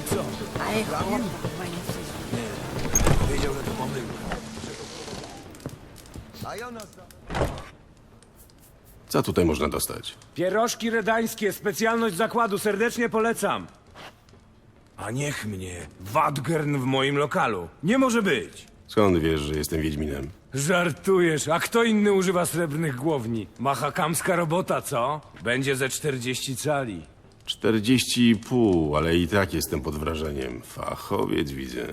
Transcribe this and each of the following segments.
i co? Ale chłop, Wiedział, że to pomyłka. Co tutaj można dostać? Pierożki redańskie, specjalność zakładu, serdecznie polecam. A niech mnie, Wadgern w moim lokalu. Nie może być. Skąd wiesz, że jestem Wiedźminem? Żartujesz, a kto inny używa srebrnych głowni? Machakamska robota, co? Będzie ze 40 cali. 40,5, ale i tak jestem pod wrażeniem. Fachowiec widzę.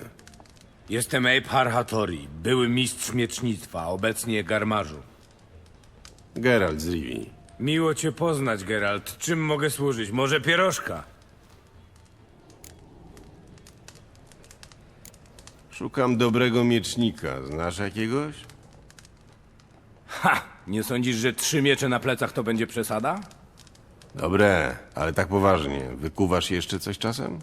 Jestem Abe Harhatori, były mistrz miecznictwa, obecnie garmarzu. Geralt z Rivi. Miło cię poznać, Geralt. Czym mogę służyć? Może pierożka? Szukam dobrego miecznika. Znasz jakiegoś? Ha! Nie sądzisz, że trzy miecze na plecach to będzie przesada? Dobre, ale tak poważnie. Wykuwasz jeszcze coś czasem?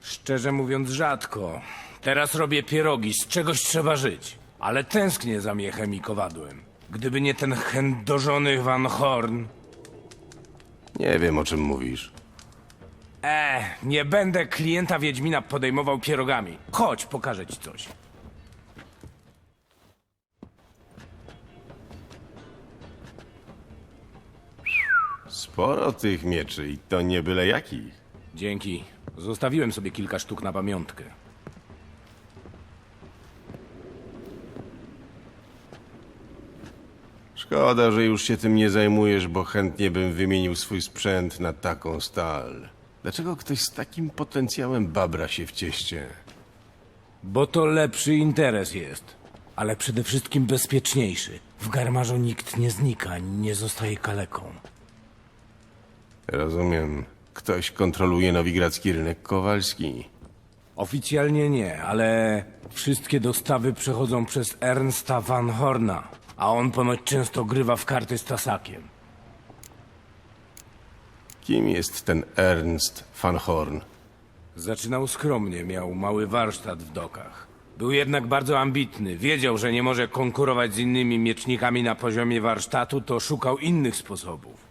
Szczerze mówiąc, rzadko. Teraz robię pierogi, z czegoś trzeba żyć. Ale tęsknię za miechem i kowadłem. Gdyby nie ten chędożony Van Horn... Nie wiem, o czym mówisz. E, nie będę klienta Wiedźmina podejmował pierogami. Chodź, pokażę ci coś. Sporo tych mieczy i to nie byle jakich. Dzięki. Zostawiłem sobie kilka sztuk na pamiątkę. Szkoda, że już się tym nie zajmujesz, bo chętnie bym wymienił swój sprzęt na taką stal. Dlaczego ktoś z takim potencjałem babra się w cieście? Bo to lepszy interes jest. Ale przede wszystkim bezpieczniejszy. W garmarzu nikt nie znika, nie zostaje kaleką. Rozumiem. Ktoś kontroluje nowigradzki rynek kowalski. Oficjalnie nie, ale wszystkie dostawy przechodzą przez Ernsta Van Horna, a on ponoć często grywa w karty z Tasakiem. Kim jest ten Ernst van Horn? Zaczynał skromnie, miał mały warsztat w dokach. Był jednak bardzo ambitny, wiedział, że nie może konkurować z innymi miecznikami na poziomie warsztatu, to szukał innych sposobów.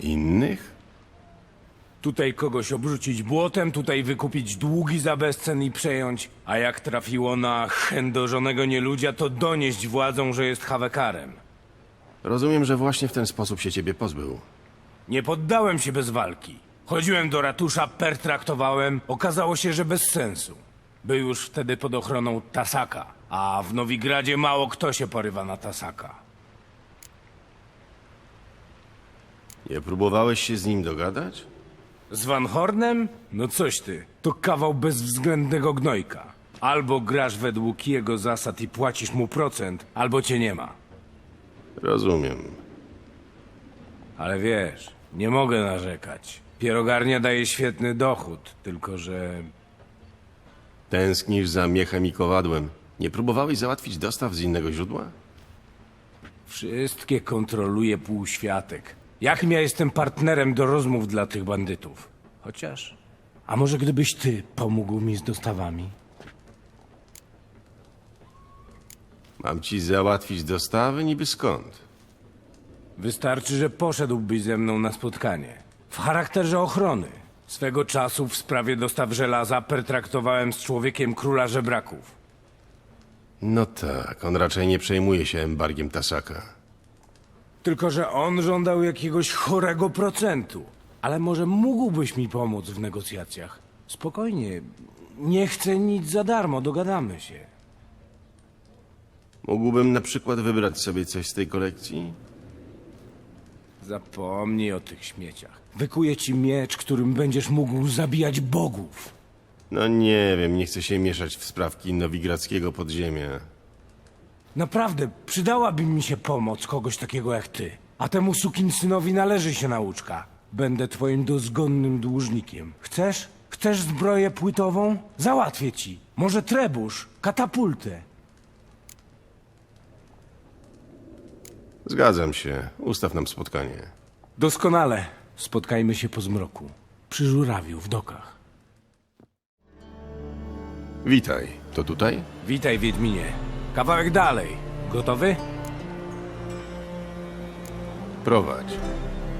Innych? Tutaj kogoś obrzucić błotem, tutaj wykupić długi za bezcen i przejąć, a jak trafiło na chędożonego nieludzia, to donieść władzom, że jest hawekarem. Rozumiem, że właśnie w ten sposób się ciebie pozbył. Nie poddałem się bez walki. Chodziłem do ratusza, pertraktowałem, okazało się, że bez sensu. Był już wtedy pod ochroną Tasaka, a w Nowigradzie mało kto się porywa na Tasaka. Nie próbowałeś się z nim dogadać? Z Van Hornem? No coś ty, to kawał bezwzględnego gnojka. Albo grasz według jego zasad i płacisz mu procent, albo cię nie ma. Rozumiem. Ale wiesz, nie mogę narzekać. Pierogarnia daje świetny dochód, tylko że Tęsknisz za miechem i kowadłem. Nie próbowałeś załatwić dostaw z innego źródła? wszystkie kontroluje półświatek. Jakim ja jestem partnerem do rozmów dla tych bandytów? Chociaż... A może gdybyś ty pomógł mi z dostawami? Mam ci załatwić dostawy niby skąd? Wystarczy, że poszedłbyś ze mną na spotkanie. W charakterze ochrony. Swego czasu w sprawie dostaw żelaza pertraktowałem z człowiekiem króla żebraków. No tak, on raczej nie przejmuje się embargiem Tasaka. Tylko, że on żądał jakiegoś chorego procentu. Ale może mógłbyś mi pomóc w negocjacjach? Spokojnie. Nie chcę nic za darmo, dogadamy się. Mógłbym na przykład wybrać sobie coś z tej kolekcji? Zapomnij o tych śmieciach. Wykuję ci miecz, którym będziesz mógł zabijać bogów. No nie wiem, nie chcę się mieszać w sprawki nowigradzkiego podziemia. Naprawdę, przydałaby mi się pomoc kogoś takiego jak ty. A temu sukinsynowi należy się nauczka. Będę twoim dozgonnym dłużnikiem. Chcesz? Chcesz zbroję płytową? Załatwię ci. Może trebusz, katapultę. Zgadzam się, ustaw nam spotkanie. Doskonale. Spotkajmy się po zmroku. Przy żurawiu w dokach. Witaj, to tutaj? Witaj, Wiedźminie. Kawałek dalej. Gotowy? Prowadź.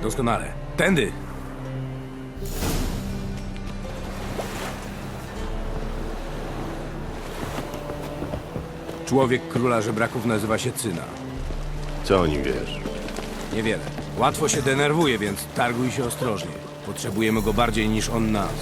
Doskonale. Tędy. Człowiek króla żebraków nazywa się Cyna. Co o nim wiesz? Niewiele. Łatwo się denerwuje, więc targuj się ostrożnie. Potrzebujemy go bardziej niż on nas.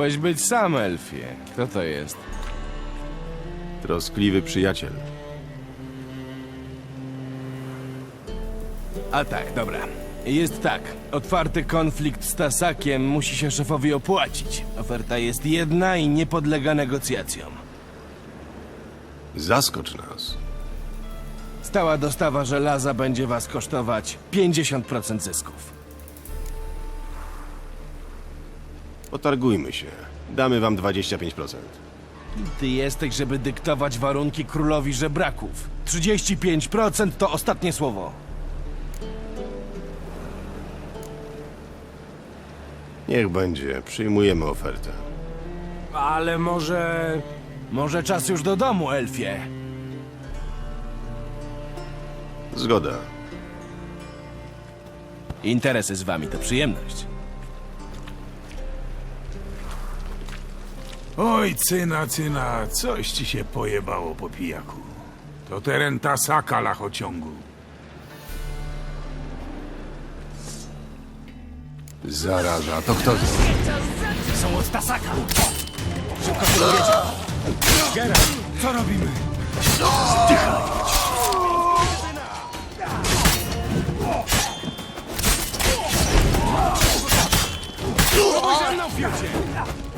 Miałeś być sam, Elfie. Kto to jest? Troskliwy przyjaciel. A tak, dobra. Jest tak. Otwarty konflikt z Tasakiem musi się szefowi opłacić. Oferta jest jedna i nie podlega negocjacjom. Zaskocz nas. Stała dostawa żelaza będzie was kosztować 50% zysków. Potargujmy się. Damy wam 25%. Ty jesteś, żeby dyktować warunki królowi żebraków. 35% to ostatnie słowo. Niech będzie. Przyjmujemy ofertę. Ale może... Może czas już do domu, Elfie. Zgoda. Interesy z wami to przyjemność. Oj, cyna, cyna, coś ci się pojebało po pijaku. To teren Tasaka, lachociągu. Zaraża. To kto? Są od Tasaka! Szybko się dowiecie. Geralt, co robimy? Ze mną, Fiucie!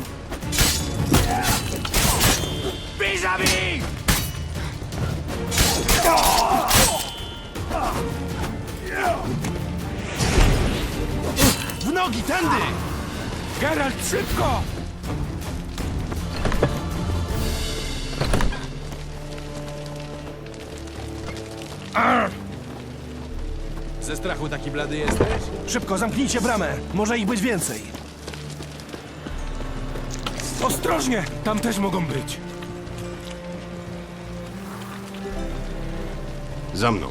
W nogi, tędy! Geralt, szybko! Ze strachu taki blady jesteś? Szybko, zamknijcie bramę! Może ich być więcej! Ostrożnie! Tam też mogą być. Za mną.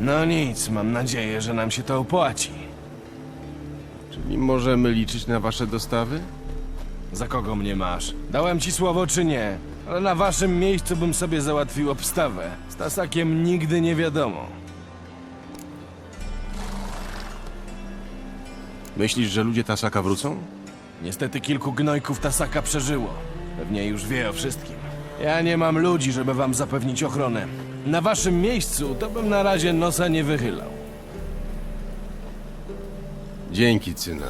No nic, mam nadzieję, że nam się to opłaci. Czyli możemy liczyć na wasze dostawy? Za kogo mnie masz? Dałem ci słowo czy nie? Ale na waszym miejscu bym sobie załatwił obstawę. Z Tasakiem nigdy nie wiadomo. Myślisz, że ludzie Tasaka wrócą? Niestety kilku gnojków Tasaka przeżyło. Pewnie już wie o wszystkim. Ja nie mam ludzi, żeby wam zapewnić ochronę. Na waszym miejscu to bym na razie nosa nie wychylał. Dzięki, Cyna.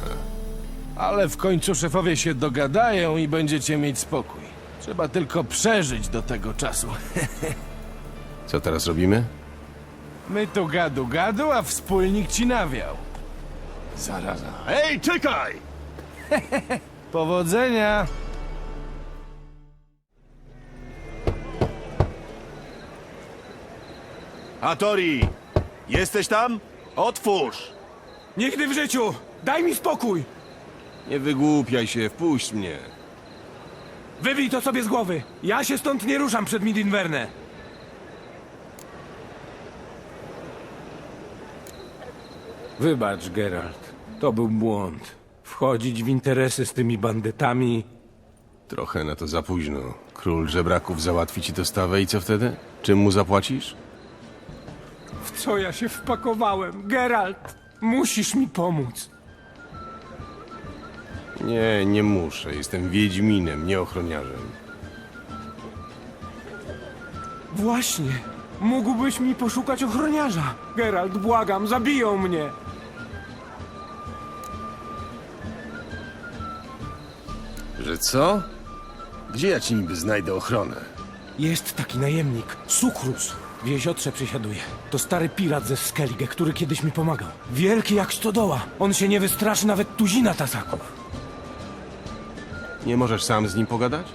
Ale w końcu szefowie się dogadają i będziecie mieć spokój. Trzeba tylko przeżyć do tego czasu. Co teraz robimy? My tu gadu gadu, a wspólnik ci nawiał. Zaraza. Ej, czekaj! Powodzenia! Atori! Jesteś tam? Otwórz! Nigdy w życiu! Daj mi spokój! Nie wygłupiaj się, wpuść mnie. Wybij to sobie z głowy! Ja się stąd nie ruszam przed Midinverne! Wybacz, Geralt. To był błąd. Wchodzić w interesy z tymi bandytami... Trochę na to za późno. Król żebraków załatwi ci dostawę i co wtedy? Czym mu zapłacisz? W co ja się wpakowałem? Geralt! Musisz mi pomóc! Nie, nie muszę. Jestem wiedźminem, nie ochroniarzem. Właśnie! Mógłbyś mi poszukać ochroniarza! Geralt, błagam, zabiją mnie! Że co? Gdzie ja ci niby znajdę ochronę? Jest taki najemnik, Sukrus. W jeziotrze przysiaduje. To stary pirat ze Skellige, który kiedyś mi pomagał. Wielki jak stodoła. On się nie wystraszy nawet tuzina tasaków. Nie możesz sam z nim pogadać?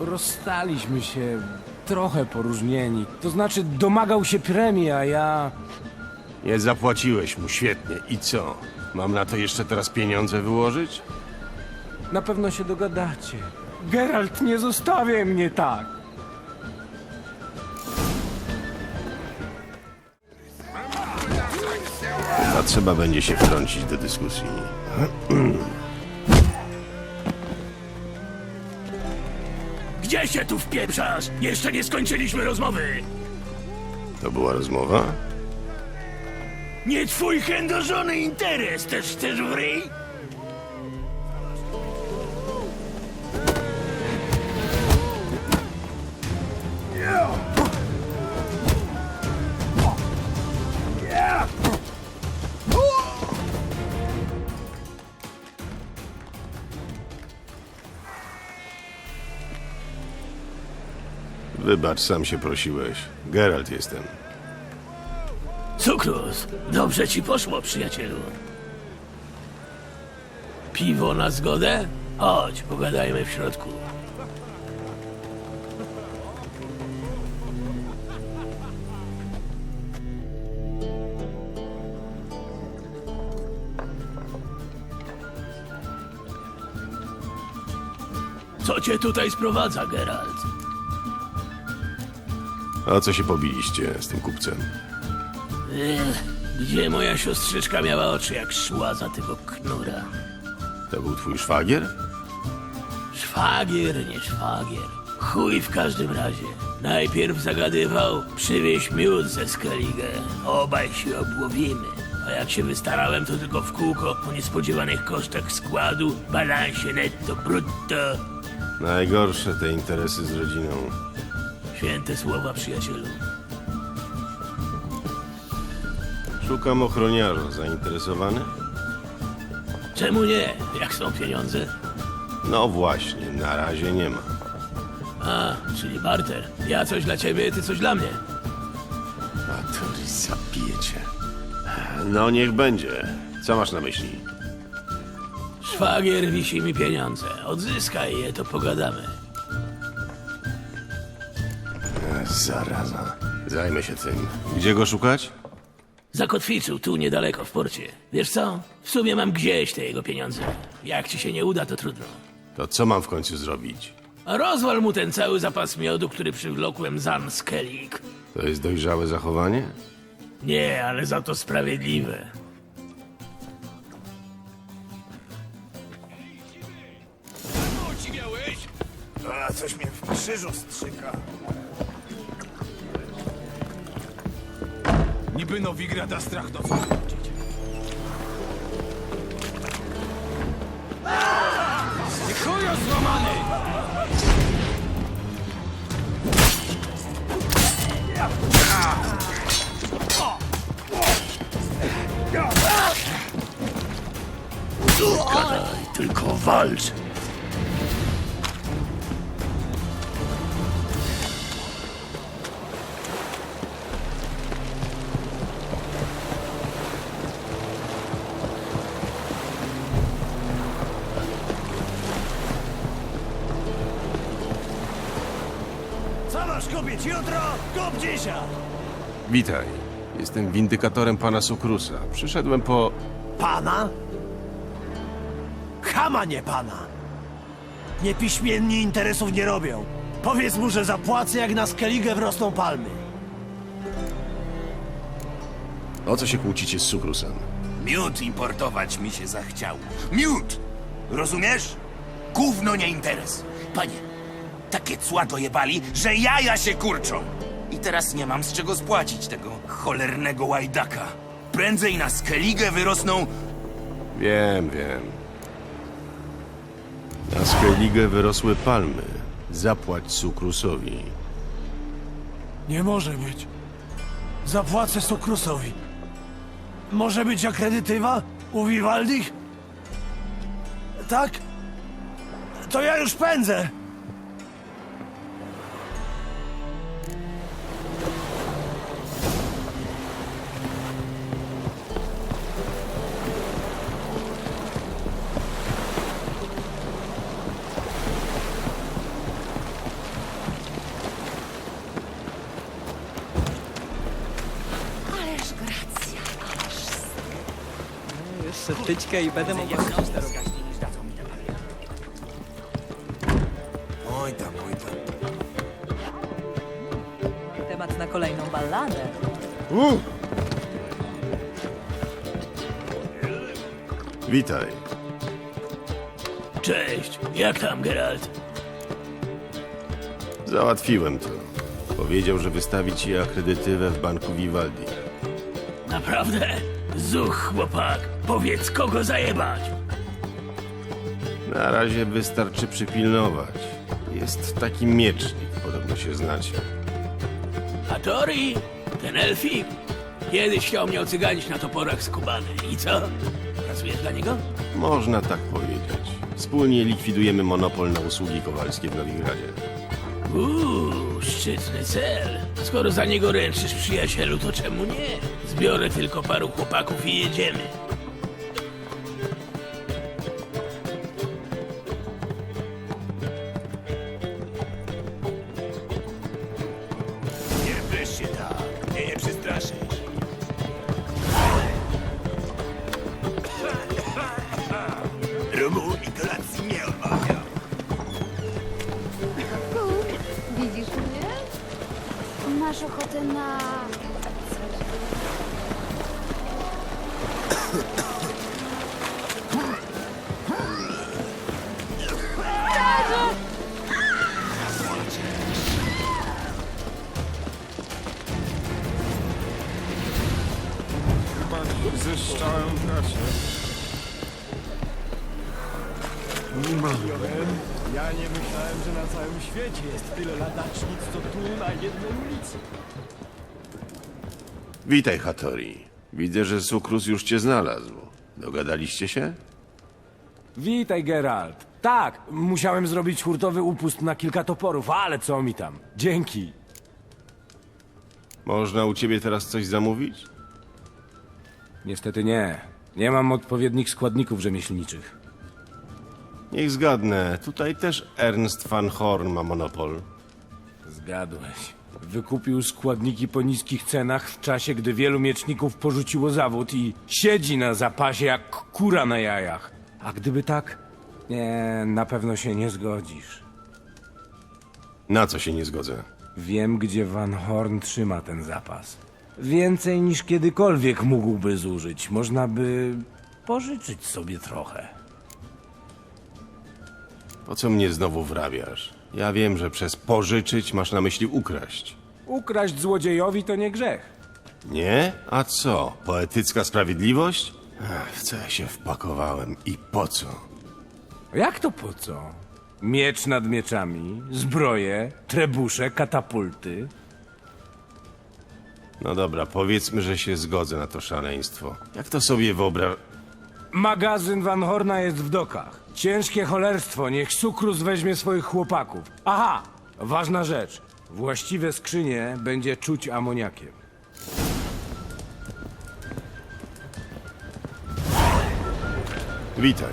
Rozstaliśmy się trochę poróżnieni. To znaczy domagał się premii, a ja... Nie zapłaciłeś mu, świetnie. I co? Mam na to jeszcze teraz pieniądze wyłożyć? Na pewno się dogadacie. Geralt, nie zostawiaj mnie tak. A trzeba będzie się wtrącić do dyskusji. Gdzie się tu wpieprzasz? Jeszcze nie skończyliśmy rozmowy! To była rozmowa? Nie twój chędożony interes też chcesz w ryj? Wybacz, sam się prosiłeś. Geralt jestem. Cukrus, dobrze ci poszło, przyjacielu. Piwo na zgodę? Chodź, pogadajmy w środku. Co cię tutaj sprowadza, Geralt? A co się pobiliście z tym kupcem? Ech, gdzie moja siostrzyczka miała oczy, jak szła za tego knura? To był twój szwagier? Szwagier, nie szwagier. Chuj w każdym razie. Najpierw zagadywał, przywieź miód ze Skellige. Obaj się obłowimy. A jak się wystarałem, to tylko w kółko o niespodziewanych kosztach składu, balansie netto brutto. Najgorsze te interesy z rodziną. Święte słowa, przyjacielu. Szukam ochroniarza. Zainteresowany? Czemu nie, jak są pieniądze? No właśnie, na razie nie ma. A, czyli barter. Ja coś dla ciebie, ty coś dla mnie. A to zabijecie. No niech będzie. Co masz na myśli? Szwagier wisi mi pieniądze. Odzyskaj je, to pogadamy. Zaraza. Zajmę się tym. Gdzie go szukać? Zakotwiczył tu niedaleko w porcie. Wiesz co? W sumie mam gdzieś te jego pieniądze. Jak ci się nie uda, to trudno. To co mam w końcu zrobić? Rozwal mu ten cały zapas miodu, który przywlokłem Zan Skellig. To jest dojrzałe zachowanie? Nie, ale za to sprawiedliwe. A coś mnie w krzyżu strzyka. Niby Nowigrada strach nocą. Chujo złamany! Gadaj, tylko walcz. Masz kupić jutro? Kup dzisiaj! Witaj. Jestem windykatorem pana Sukrusa. Przyszedłem po... Pana? Chama nie pana! Niepiśmienni interesów nie robią. Powiedz mu, że zapłacę jak na skeligę wrosną palmy. O co się kłócicie z Sukrusem? Miód importować mi się zachciało. Miód! Rozumiesz? Gówno nie interes. Panie, takie cła dojebali, że jaja się kurczą. I teraz nie mam z czego spłacić tego cholernego łajdaka. Prędzej na skeligę wyrosną... Wiem, wiem. Na Skellige wyrosły palmy. Zapłać Sukrusowi. Nie może być. Zapłacę Sokrusowi. Może być akredytywa u Vivaldich? Tak? To ja już pędzę. Poproszę tyczkę i będę mógł na rower. Oj tam, oj tam. Temat na kolejną balladę. Witaj. Cześć, jak tam, Geralt? Załatwiłem to. Powiedział, że wystawi ci akredytywę w banku Vivaldi. Naprawdę? Zuch, chłopak, powiedz, kogo zajebać? Na razie wystarczy przypilnować. Jest taki miecznik, podobno się znacie. A Tori? Ten elfik? Kiedyś chciał mnie ocyganić na toporach skubany. I co? Pracujesz dla niego? Można tak powiedzieć. Wspólnie likwidujemy monopol na usługi kowalskie w Nowigradzie. Uuu, szczytny cel. Skoro za niego ręczysz, przyjacielu, to czemu nie? Zbiorę tylko paru chłopaków i jedziemy. Zeszczałem w gacie. Ja nie myślałem, że na całym świecie jest tyle ladacznic, co tu na jednej ulicy. Witaj, Hattori. Widzę, że Sukrus już cię znalazł. Dogadaliście się? Witaj, Geralt. Tak, musiałem zrobić hurtowy upust na kilka toporów, ale co mi tam. Dzięki. Można u ciebie teraz coś zamówić? Niestety nie. Nie mam odpowiednich składników rzemieślniczych. Niech zgadnę, tutaj też Ernst van Horn ma monopol. Zgadłeś. Wykupił składniki po niskich cenach w czasie, gdy wielu mieczników porzuciło zawód i siedzi na zapasie jak kura na jajach. A gdyby tak? Nie, na pewno się nie zgodzisz. Na co się nie zgodzę? Wiem, gdzie Van Horn trzyma ten zapas. Więcej niż kiedykolwiek mógłby zużyć. Można by pożyczyć sobie trochę. Po co mnie znowu wrabiasz? Ja wiem, że przez pożyczyć masz na myśli ukraść. Ukraść złodziejowi to nie grzech. Nie? A co? Poetycka sprawiedliwość? Ach, w co ja się wpakowałem i po co? Jak to po co? Miecz nad mieczami, zbroje, trebusze, katapulty. No dobra, powiedzmy, że się zgodzę na to szaleństwo. Jak to sobie wyobraż... Magazyn Van Horna jest w dokach. Ciężkie cholerstwo, niech Sukrus weźmie swoich chłopaków. Aha, ważna rzecz. Właściwe skrzynie będzie czuć amoniakiem. Witaj.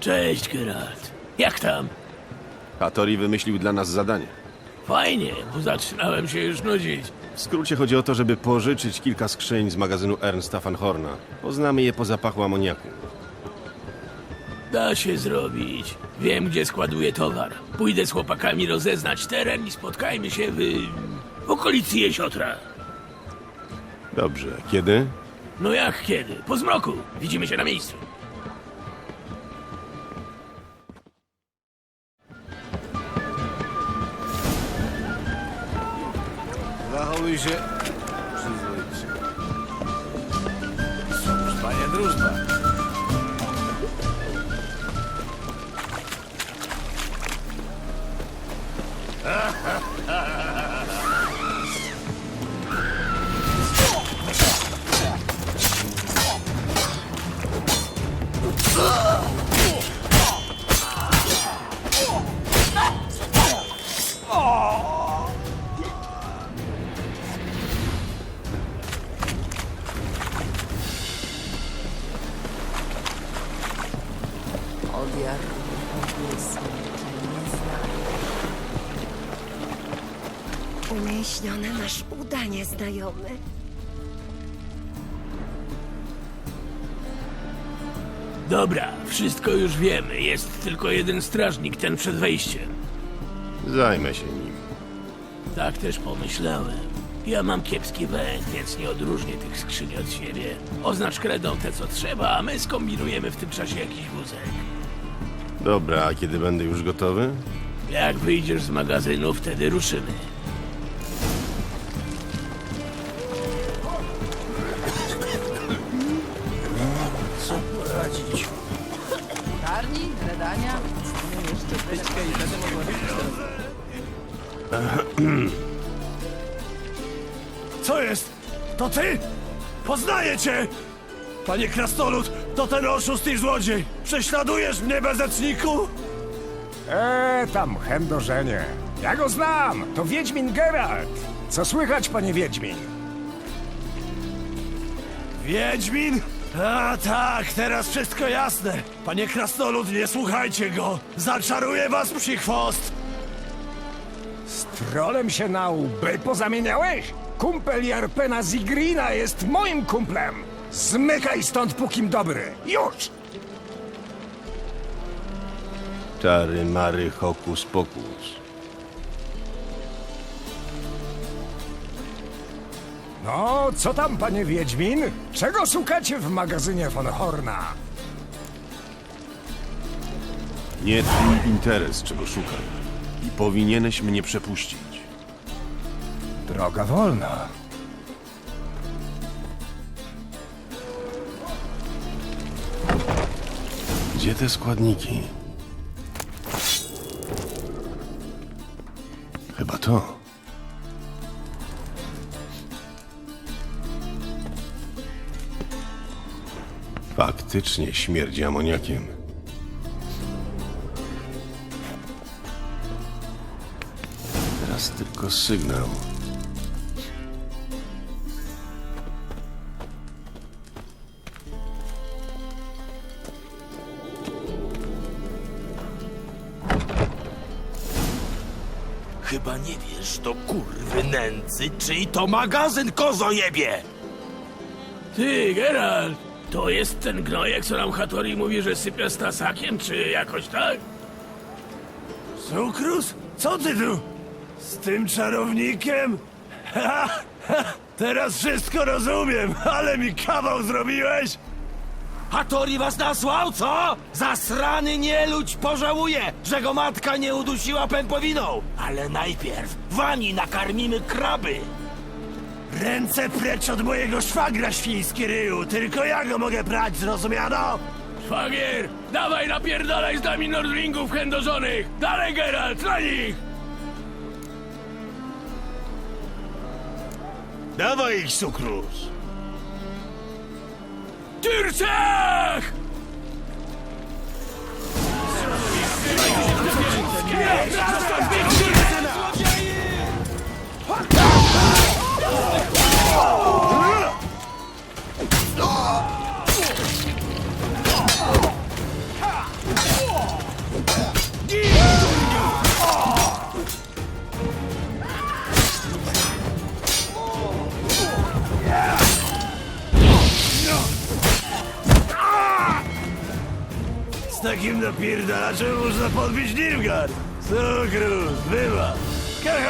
Cześć, Geralt. Jak tam? Hattori wymyślił dla nas zadanie. Fajnie, bo zaczynałem się już nudzić. W skrócie chodzi o to, żeby pożyczyć kilka skrzyń z magazynu Ernsta van Horna. Poznamy je po zapachu amoniaku. Da się zrobić. Wiem, gdzie składuję towar. Pójdę z chłopakami rozeznać teren i spotkajmy się w... w okolicy Jesiotra. Dobrze, kiedy? No jak kiedy? Po zmroku. Widzimy się na miejscu. Zachowuj się przyzwoicie. Cóż, panie drużba. Odjar Dobra, wszystko już wiemy. Jest tylko jeden strażnik, ten przed wejściem. Zajmę się nim. Tak też pomyślałem. Ja mam kiepski węch, więc nie odróżnię tych skrzyni od siebie. Oznacz kredą te, co trzeba, a my skombinujemy w tym czasie jakiś wózek. Dobra, a kiedy będę już gotowy? Jak wyjdziesz z magazynu, wtedy ruszymy. Poznaję cię! Panie Krasnolud, to ten oszust i złodziej! Prześladujesz mnie, bezeczniku? Eee, tam, chędożenie. Ja go znam! To Wiedźmin Geralt! Co słychać, panie Wiedźmin? Wiedźmin? A tak, teraz wszystko jasne. Panie Krasnolud, nie słuchajcie go! Zaczaruje was psi chwost! Z trolem się na łby pozamieniałeś? Kumpel Jarpena Zigrina jest moim kumplem! Zmykaj stąd, pókim dobry! Już! Czary, mary, hokus, pokus. No, co tam, panie Wiedźmin? Czego szukacie w magazynie von Horna? Nie twój interes, czego szukam. I powinieneś mnie przepuścić. Droga wolna. Gdzie te składniki? Chyba to. Faktycznie śmierdzi amoniakiem. Teraz tylko sygnał. To kurwy nędzy, czyj to magazyn kozojebie! Ty, Geralt, to jest ten gnojek, co nam Hattori mówi, że sypia z tasakiem, czy jakoś tak? Sukrus? Co ty tu? Z tym czarownikiem? Ha, ha, teraz wszystko rozumiem, ale mi kawał zrobiłeś! Hatori was nasłał, co? Zasrany nieludź pożałuje, że go matka nie udusiła pępowiną. Ale najpierw wani nakarmimy kraby. Ręce precz od mojego szwagra, świński ryju! Tylko ja go mogę brać, zrozumiano? Szwagier, dawaj napierdalaj z nami Nordlingów chędożonych! Dalej, Geralt, na nich! Dawaj ich, Sukrus! Türsel!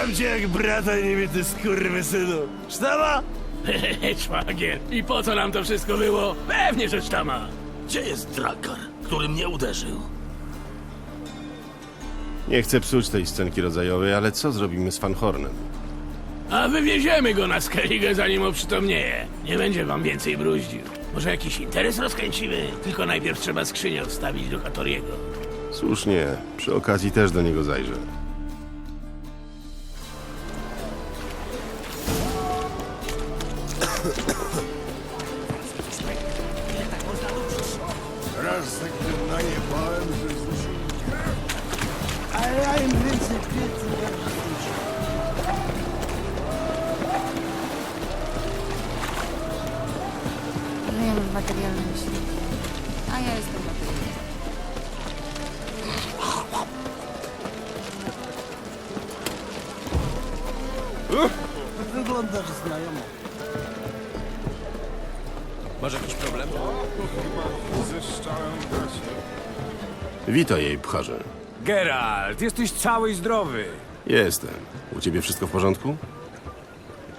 Kocham cię jak brata niemity skurwysynu! Sztama? Hehehe, szwagier. I po co nam to wszystko było? Pewnie, że sztama. Gdzie jest Drakar, który mnie uderzył? Nie chcę psuć tej scenki rodzajowej, ale co zrobimy z Fanhornem? A wywieziemy go na Skellige, zanim oprzytomnieje. Nie będzie wam więcej bruździł. Może jakiś interes rozkręcimy? Tylko najpierw trzeba skrzynię odstawić do Hatoriego. Słusznie, przy okazji też do niego zajrzę. Wyglądasz znajomo. Masz jakiś problem? Witaj jej, pcharze. Geralt, jesteś cały i zdrowy. Jestem. U ciebie wszystko w porządku?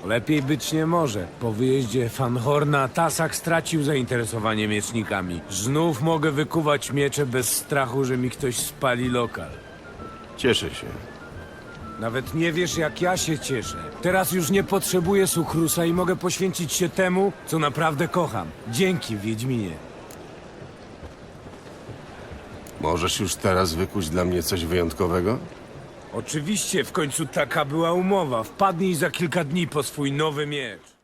Lepiej być nie może. Po wyjeździe Fanhorna Tasak stracił zainteresowanie miecznikami. Znów mogę wykuwać miecze bez strachu, że mi ktoś spali lokal. Cieszę się. Nawet nie wiesz, jak ja się cieszę. Teraz już nie potrzebuję Suchrusa i mogę poświęcić się temu, co naprawdę kocham. Dzięki, Wiedźminie. Możesz już teraz wykuć dla mnie coś wyjątkowego? Oczywiście, w końcu taka była umowa. Wpadnij za kilka dni po swój nowy miecz.